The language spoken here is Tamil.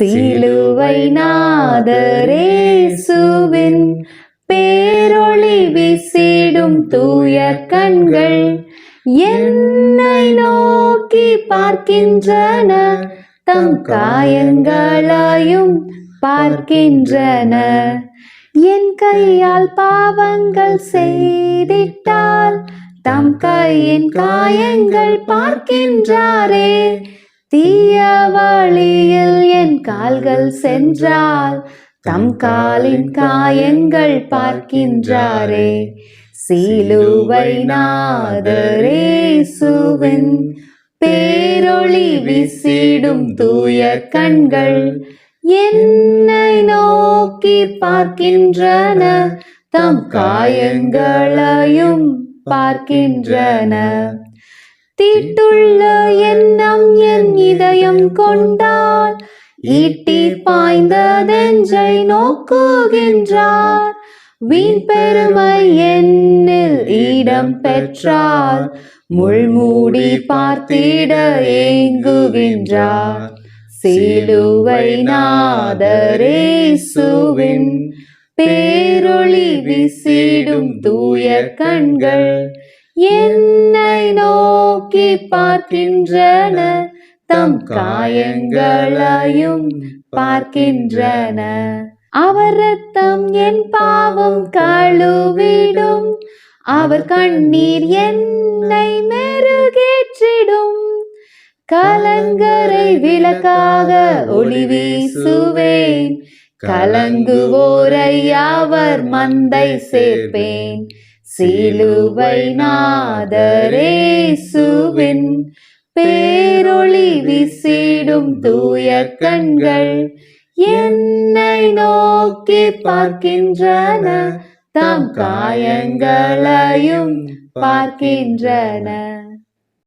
சிலுவை நாதரேசுவின் பேரொளி விசிடும் தூய கண்கள் என்னை நோக்கி பார்க்கின்றன. தம் காயங்களையும் பார்க்கின்றன. என் கையால் பாவங்கள் செய்திட்டால் தம் கையின் காயங்கள் பார்க்கின்றாரே. தீய வழியில் என் கால்கள் சென்றால் தம் காலின் காயங்கள் பார்க்கின்றாரே. சிலுவை நாதரேசுவின் பேரொளி விசிடும் தூய கண்கள் என்னை நோக்கி பார்க்கின்றன. தம் காயங்களையும் பார்க்கின்றன. தீட்டுள்ள எண்ணம் என் இதயம் கொண்டால் ஈட்டி பாய்ந்த நெஞ்சை நோக்குகின்றார். வீண் பெருமை என்னில் இடம் பெற்றால் முள்மூடி பார்த்திட ஏங்குகின்றார். சிலுவை நாதரேசுவின் பேரொளி விசிடும் தூய கண்கள் என்னை நோக்கி பார்க்கின்றன. தம் காயங்களையும் பார்க்கின்றன. அவர் ரத்தம் என் பாவம் கழுவிடும். அவர் கண்ணீர் என்னை மெருகேற்றிடும். கலங்கரை விளக்காக ஒளி வீசுவேன். கலங்குவோரை அவர் மந்தை சேர்ப்பேன். சிலுவை நாதரேசுவின் பேரொளி விசிடும் தூய கண்கள். என்னை நோக்கி பார்க்கின்றன தம் காயங்களையும் பார்க்கின்றன.